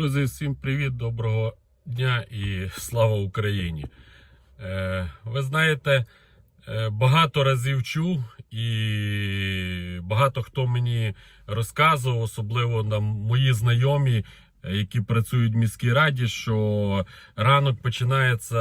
Друзі, всім привіт, доброго дня і слава Україні. Е, ви знаєте, е, багато разів чув і багато хто мені розказував, особливо на мої знайомі, які працюють в міській раді, що ранок починається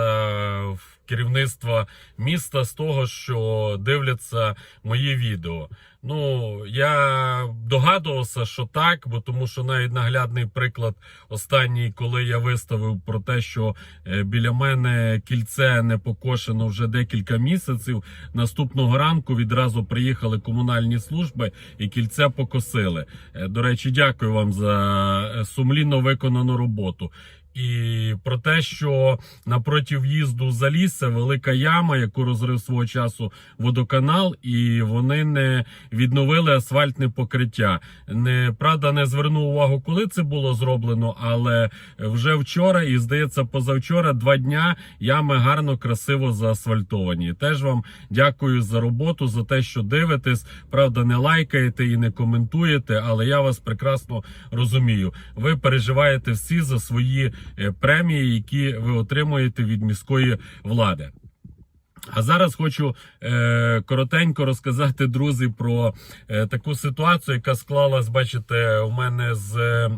в керівництва міста з того, що дивляться мої відео. Ну, я догадувався, що так, бо тому що навіть наглядний приклад останній, коли я виставив про те, що е, біля мене кільце не покошено вже декілька місяців. Наступного ранку відразу приїхали комунальні служби і кільце покосили. Е, До речі, дякую вам за е, сумлінно виконану роботу. І про те, що напроти в'їзду за ліс велика яма, яку розрив свого часу водоканал, і вони не відновили асфальтне покриття. Не правда, не звернув увагу, коли це було зроблено, але вже вчора і здається, позавчора два дня ями гарно, красиво заасфальтовані. Теж вам дякую за роботу, за те, що дивитесь. Правда, не лайкаєте і не коментуєте, але я вас прекрасно розумію. Ви переживаєте всі за свої премії, які ви отримуєте від міської влади. А зараз хочу е, коротенько розказати, друзі, про е, таку ситуацію, яка склалась, бачите, у мене з е,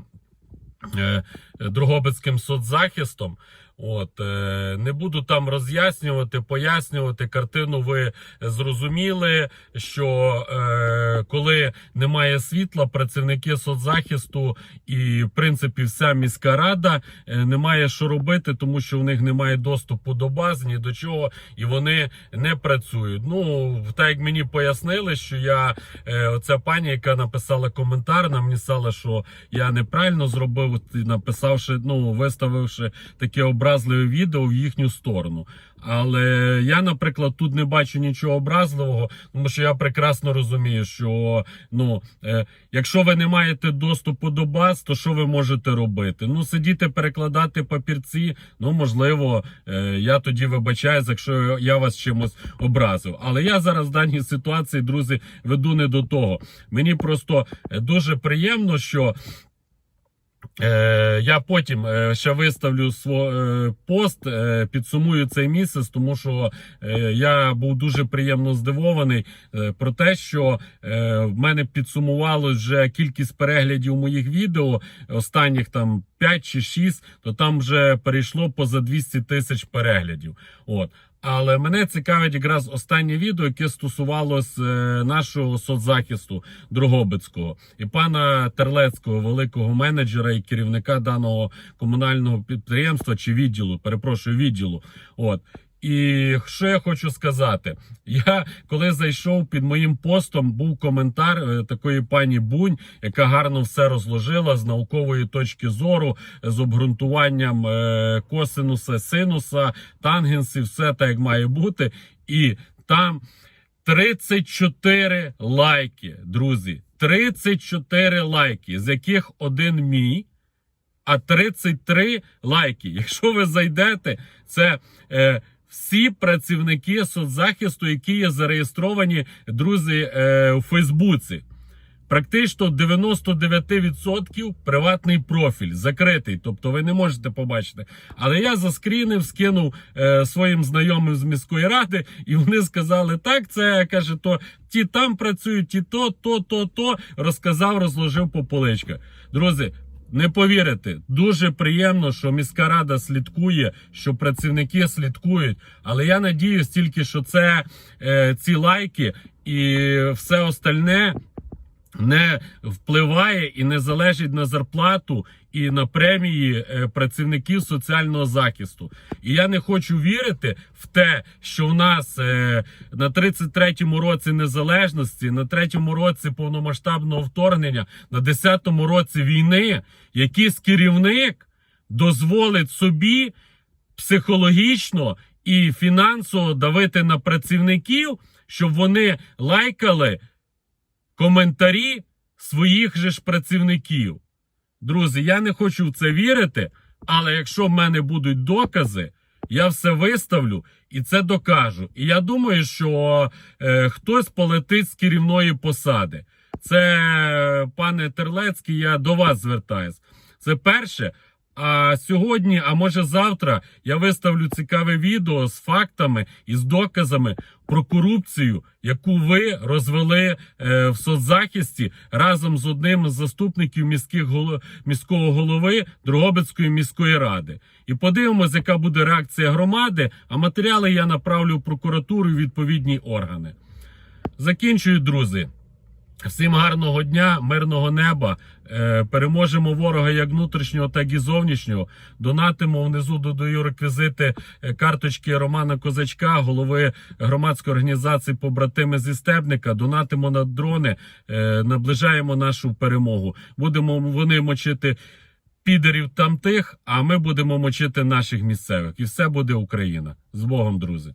е, Другобицьким соцзахистом. От е, не буду там роз'яснювати, пояснювати. Картину ви зрозуміли, що е, коли немає світла, працівники соцзахисту і в принципі вся міська рада е, не має що робити, тому що в них немає доступу до баз, ні до чого, і вони не працюють. Ну так як мені пояснили, що я е, оця пані, яка написала коментар, нам написала, що я неправильно зробив, написавши, ну виставивши таке образливе відео в їхню сторону. Але я, наприклад, тут не бачу нічого образливого, тому що я прекрасно розумію, що ну, е, якщо ви не маєте доступу до баз, то що ви можете робити? Ну, сидіти, перекладати папірці, ну можливо, е, я тоді вибачаюсь, якщо я вас чимось образив. Але я зараз в даній ситуації, друзі, веду не до того. Мені просто е, дуже приємно, що. Е, я потім е, ще виставлю е, пост, підсумую цей місяць, тому що я був дуже приємно здивований про те, що в мене підсумувалось вже кількість переглядів моїх відео, останніх там 5 чи 6, то там вже перейшло поза 200 тисяч переглядів. От. Але мене цікавить якраз останнє відео, яке стосувалось е, нашого соцзахисту Дрогобицького і пана Терлецького, великого менеджера і керівника даного комунального підприємства чи відділу. Перепрошую, відділу. От. І що я хочу сказати? Я коли зайшов під моїм постом, був коментар е, такої пані Бунь, яка гарно все розложила з наукової точки зору, з обґрунтуванням е, косинуса, синуса, тангенсів, все так як має бути. І там 34 лайки, друзі. 34 лайки, з яких один мій. А 33 лайки. Якщо ви зайдете, це е, всі працівники соцзахисту, які є зареєстровані, друзі, е, у Фейсбуці. Практично 99% приватний профіль закритий, тобто ви не можете побачити. Але я заскрінив, скинув е, своїм знайомим з міської ради, і вони сказали: так, це каже, то ті там працюють, ті то, то, то, то розказав, розложив по поличках. Друзі. Не повірите, дуже приємно, що міська рада слідкує, що працівники слідкують. Але я надіюсь тільки, що це е, ці лайки і все остальне не впливає і не залежить на зарплату і на премії е, працівників соціального захисту. І я не хочу вірити в те, що в нас е, на 33-му році незалежності, на 3-му році повномасштабного вторгнення, на 10-му році війни, якийсь керівник дозволить собі психологічно і фінансово давити на працівників, щоб вони лайкали коментарі своїх же ж працівників. Друзі, я не хочу в це вірити, але якщо в мене будуть докази, я все виставлю і це докажу. І я думаю, що е, хтось полетить з керівної посади. Це, пане Терлецький, я до вас звертаюсь. Це перше. А сьогодні, а може завтра, я виставлю цікаве відео з фактами і з доказами про корупцію, яку ви розвели е, в соцзахисті разом з одним з заступників міських міського голови Дрогобицької міської ради. І подивимось, яка буде реакція громади. А матеріали я направлю в прокуратуру і відповідні органи. Закінчую, друзі. Всім гарного дня, мирного неба. Е, переможемо ворога як внутрішнього, так і зовнішнього. Донатимо внизу додаю реквізити е, карточки Романа Козачка, голови громадської організації Побратими зі Стебника. Донатимо на дрони, е, наближаємо нашу перемогу. Будемо вони мочити підерів тамтих, а ми будемо мочити наших місцевих. І все буде Україна. З Богом, друзі.